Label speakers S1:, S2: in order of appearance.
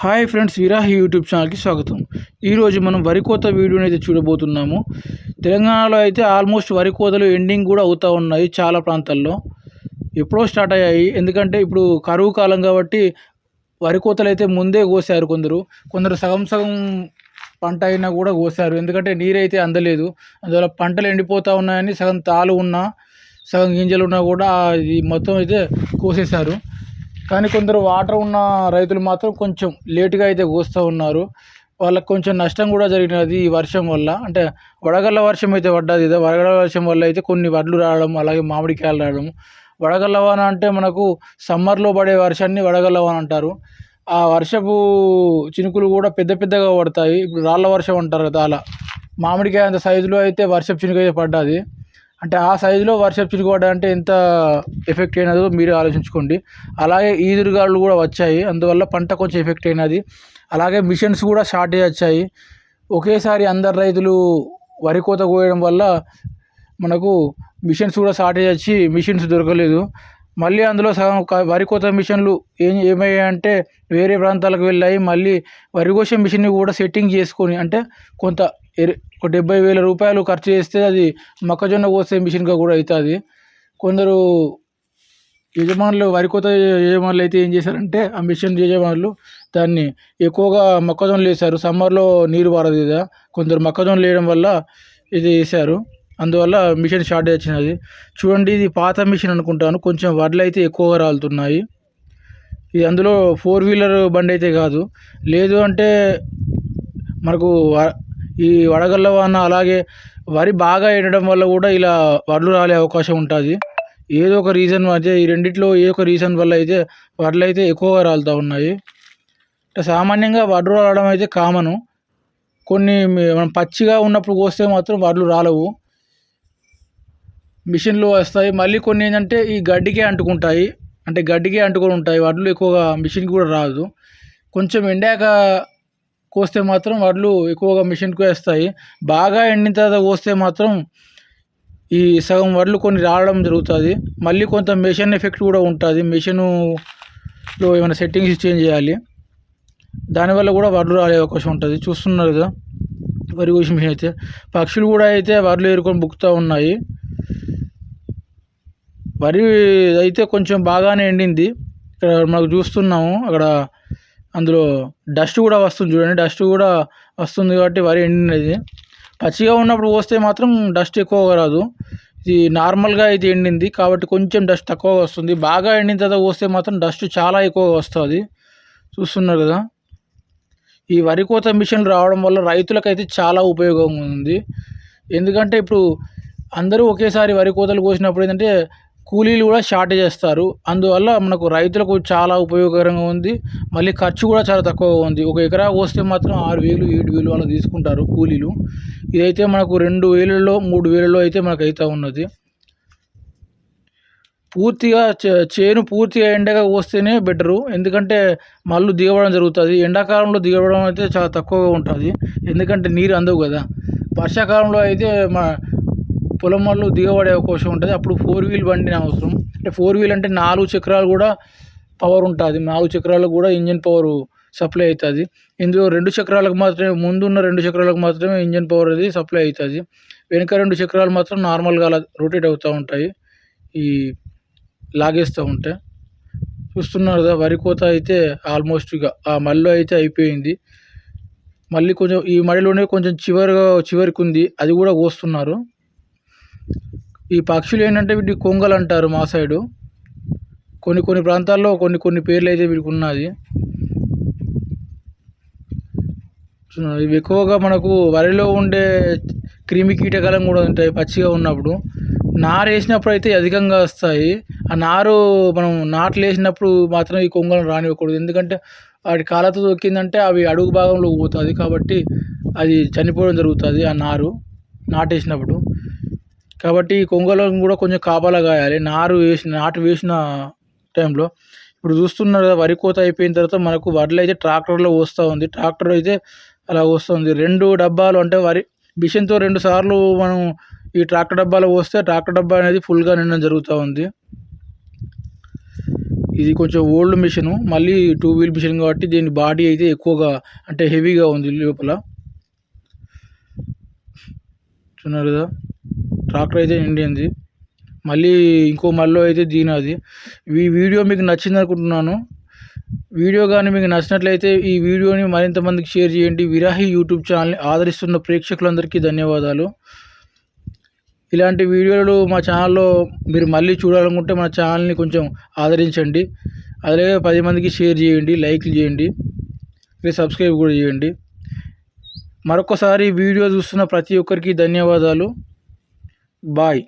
S1: Hi friends విరాహి YouTube ఛానల్కి స్వాగతం. ఈరోజు మనం వరి కోత వీడియోని అయితే చూడబోతున్నాము. తెలంగాణలో అయితే ఆల్మోస్ట్ వరి కోతలు ఎండింగ్ కూడా అవుతూ ఉన్నాయి చాలా ప్రాంతాల్లో. ఎప్పుడో స్టార్ట్ అయ్యాయి. ఎందుకంటే ఇప్పుడు కరువు కాలం కాబట్టి వరి కోతలు అయితే ముందే కోసారు కొందరు. కొందరు సగం సగం పంట అయినా కూడా కోసారు. ఎందుకంటే నీరైతే అందలేదు. అందువల్ల పంటలు ఎండిపోతూ ఉన్నాయని సగం తాలు ఉన్నా సగం గింజలు ఉన్నా కూడా ఇది మొత్తం అయితే కోసేశారు. కానీ కొందరు వాటర్ ఉన్న రైతులు మాత్రం కొంచెం లేటుగా అయితే కోస్తూ ఉన్నారు. వాళ్ళకి కొంచెం నష్టం కూడా జరిగినది ఈ వర్షం వల్ల. అంటే వడగళ్ళ వర్షం అయితే పడ్డది. వడగళ్ళ వర్షం వల్ల అయితే కొన్ని వడ్లు రావడం అలాగే మామిడికాయలు రావడం. వడగళ్ళ వాన అంటే మనకు సమ్మర్లో పడే వర్షాన్ని వడగళ్ళ వాన అంటారు. ఆ వర్షపు చినుకులు కూడా పెద్ద పెద్దగా పడతాయి. ఇప్పుడు రాళ్ళ వర్షం అంటారు కదా అలా. మామిడికాయ అంత సైజులో అయితే వర్షపు చినుకు అయితే పడ్డది. అంటే ఆ సైజులో వర్షపు చినుకు అంటే ఎంత ఎఫెక్ట్ అయినదో మీరు ఆలోచించుకోండి. అలాగే ఈదురుగాలు కూడా వచ్చాయి. అందువల్ల పంట కొంచెం ఎఫెక్ట్ అయినది. అలాగే మిషన్స్ కూడా షార్టేజ్ వచ్చాయి. ఒకేసారి అందరు రైతులు వరి కోత కోయడం వల్ల మనకు మిషన్స్ కూడా షార్టేజ్ వచ్చి మిషన్స్ దొరకలేదు. మళ్ళీ అందులో సగం వరి కోత మిషన్లు ఏం ఏమయ్యాయంటే వేరే ప్రాంతాలకు వెళ్ళాయి. మళ్ళీ వరి కోసే మిషన్ని కూడా సెట్టింగ్ చేసుకొని అంటే కొంత ఒక డెబ్బై వేల రూపాయలు ఖర్చు చేస్తే అది మొక్కజొన్న కోసే మిషన్గా కూడా అవుతుంది కొందరు యజమానులు వరి కోత యజమానులు అయితే ఏం చేశారంటే ఆ మిషన్ యజమానులు దాన్ని ఎక్కువగా మొక్కజొన్నలు వేశారు. సమ్మర్లో నీరు పారదు కదా కొందరు మొక్కజొన్నలు వేయడం వల్ల ఇది వేశారు. అందువల్ల మిషన్ షార్టేజ్ వచ్చినది. చూడండి ఇది పాత మిషన్ అనుకుంటాను. కొంచెం వడ్లు అయితే ఎక్కువగా రాలుతున్నాయి. ఇది అందులో ఫోర్ వీలర్ బండి అయితే కాదు. లేదు అంటే మనకు వ- ఈ వడగళ్ళ వాన అలాగే వరి బాగా ఎండడం వల్ల కూడా ఇలా వడ్లు రాలే అవకాశం ఉంటుంది. ఏదో ఒక రీజన్ అయితే ఈ రెండిట్లో ఏ ఒక రీజన్ వల్ల అయితే వడ్లు అయితే ఎక్కువగా రాలుతూ ఉన్నాయి. ఇట్లా సామాన్యంగా వడ్లు రాలడం అయితే కామను. కొన్ని మనం పచ్చిగా ఉన్నప్పుడు కోస్తే మాత్రం వడ్లు రాలవు. మిషన్లు వస్తాయి. మళ్ళీ కొన్ని ఏంటంటే ఈ గడ్డికే అంటుకుంటాయి. అంటే గడ్డికే అంటుకొని ఉంటాయి. వడ్లు ఎక్కువగా మిషన్కి కూడా రాదు. కొంచెం ఎండాక కోస్తే మాత్రం వడ్లు ఎక్కువగా మిషన్కు వేస్తాయి. బాగా ఎండిన తర్వాత కోస్తే మాత్రం ఈ సగం వడ్లు కొన్ని రావడం జరుగుతుంది. మళ్ళీ కొంత మిషన్ ఎఫెక్ట్ కూడా ఉంటుంది. మిషనులో ఏమైనా సెట్టింగ్స్ చేంజ్ చేయాలి. దానివల్ల కూడా వడ్లు రాలే అవకాశం ఉంటుంది. చూస్తున్నారు కదా? వరి కోసి మిషన్ అయితే. పక్షులు కూడా అయితే వడ్లు ఏరుకొని బుక్కుతూ ఉన్నాయి. వరి అయితే కొంచెం బాగానే ఎండింది. ఇక్కడ మనకు చూస్తున్నాము. అక్కడ అందులో డస్ట్ కూడా వస్తుంది చూడండి డస్ట్ కూడా వస్తుంది కాబట్టి వరి ఎండినది. పచ్చిగా ఉన్నప్పుడు పోస్తే మాత్రం డస్ట్ ఎక్కువగా రాదు. ఇది నార్మల్గా అయితే ఎండింది కాబట్టి కొంచెం డస్ట్ తక్కువగా వస్తుంది. బాగా ఎండిన తర్వాత పోస్తే మాత్రం డస్ట్ చాలా ఎక్కువగా వస్తుంది. చూస్తున్నారు కదా. ఈ వరి కోత మిషన్లు రావడం వల్ల రైతులకైతే చాలా ఉపయోగం ఉంది. ఎందుకంటే ఇప్పుడు అందరూ ఒకేసారి వరి కోతలు కోసినప్పుడు ఏంటంటే కూలీలు కూడా షార్టేజ్ చేస్తారు. అందువల్ల మనకు రైతులకు చాలా ఉపయోగకరంగా ఉంది. మళ్ళీ ఖర్చు కూడా చాలా తక్కువగా ఉంది. ఒక ఎకరా కోస్తే మాత్రం ఆరు వేలు ఏడు వేలు అలా తీసుకుంటారు కూలీలు. ఇదైతే మనకు రెండు వేలలో మూడు వేలలో అయితే మనకు అవుతూ ఉన్నది. పూర్తిగా చే- చేను పూర్తిగా ఎండగా కోస్తేనే బెటరు. ఎందుకంటే మళ్ళీ దిగబడడం జరుగుతుంది. ఎండాకాలంలో దిగబడడం అయితే చాలా తక్కువగా ఉంటుంది. ఎందుకంటే నీరు అందవు కదా. వర్షాకాలంలో అయితే మా పొలం వాళ్ళు దిగబడే అవకాశం ఉంటుంది. అప్పుడు ఫోర్ వీల్ బండి అవసరం. అంటే ఫోర్ వీల్ అంటే నాలుగు చక్రాలు కూడా పవర్ ఉంటుంది. నాలుగు చక్రాలకు కూడా ఇంజన్ పవర్ సప్లై అవుతుంది. ఇందులో రెండు చక్రాలకు మాత్రమే ముందున్న రెండు చక్రాలకు మాత్రమే ఇంజన్ పవర్ అది సప్లై అవుతుంది. వెనుక రెండు చక్రాలు మాత్రం నార్మల్గా అలా రొటేట్ అవుతూ ఉంటాయి. ఈ లాగేస్తూ ఉంటే. చూస్తున్నారు కదా వరి కోత అయితే ఆల్మోస్ట్ ఇక ఆ మళ్ళీ అయితే అయిపోయింది. మళ్ళీ కొంచెం ఈ మడిలోనే కొంచెం చివరిగా చివరికి ఉంది. అది కూడా కోస్తున్నారు. ఈ పక్షులు ఏంటంటే వీటి కొంగలు అంటారు మా సైడు. కొన్ని కొన్ని ప్రాంతాల్లో కొన్ని కొన్ని పేర్లు అయితే వీటికి ఉన్నది. ఇవి ఎక్కువగా మనకు వరిలో ఉండే క్రిమి కీటకాలం కూడా ఉంటాయి పచ్చిగా ఉన్నప్పుడు. నారు వేసినప్పుడు అయితే అధికంగా వస్తాయి. ఆ నారు మనం నాట్లు వేసినప్పుడు మాత్రం ఈ కొంగలను రానివ్వకూడదు. ఎందుకంటే వాటి కాళ్ళతో దొక్కిందంటే అవి అడుగు భాగంలో పోతుంది కాబట్టి అది చనిపోవడం జరుగుతుంది ఆ నారు నాటేసినప్పుడు. కాబట్టి ఈ కొంగలను కూడా కొంచెం కాపలా కాయాలి నారు వేసిన నాటు వేసిన టైంలో ఇప్పుడు చూస్తున్నారు కదా వరి కోత అయిపోయిన తర్వాత మనకు వడ్లు అయితే ట్రాక్టర్లో వస్తూ ఉంది. ట్రాక్టర్ అయితే అలా వస్తుంది రెండు డబ్బాలు అంటే వరి మిషన్తో రెండు సార్లు మనం ఈ ట్రాక్టర్ డబ్బాలో పోస్తే ట్రాక్టర్ డబ్బా అనేది ఫుల్గా నిండడం జరుగుతూ ఉంది. ఇది కొంచెం ఓల్డ్ మిషన్ మళ్ళీ టూ వీల్ మిషన్ కాబట్టి దీని బాడీ అయితే ఎక్కువగా అంటే హెవీగా ఉంది లోపల. చూస్తున్నారు కదా? ట్రాక్టర్ అయితే ఇండియన్ది మళ్ళీ ఇంకో మళ్ళీ అయితే దీనాది ఈ వీడియో మీకు నచ్చింది అనుకుంటున్నాను. వీడియో కానీ మీకు నచ్చినట్లయితే ఈ వీడియోని మరింత మందికి షేర్ చేయండి. విరాహి యూట్యూబ్ ఛానల్ని ఆదరిస్తున్న ప్రేక్షకులందరికీ ధన్యవాదాలు. ఇలాంటి వీడియోలు మా ఛానల్లో మీరు మళ్ళీ చూడాలనుకుంటే మా ఛానల్ని కొంచెం ఆదరించండి. అలాగే పది మందికి షేర్ చేయండి లైక్లు చేయండి సబ్స్క్రైబ్ కూడా చేయండి. మరొకసారి వీడియో చూస్తున్న ప్రతి ఒక్కరికి ధన్యవాదాలు. பாய்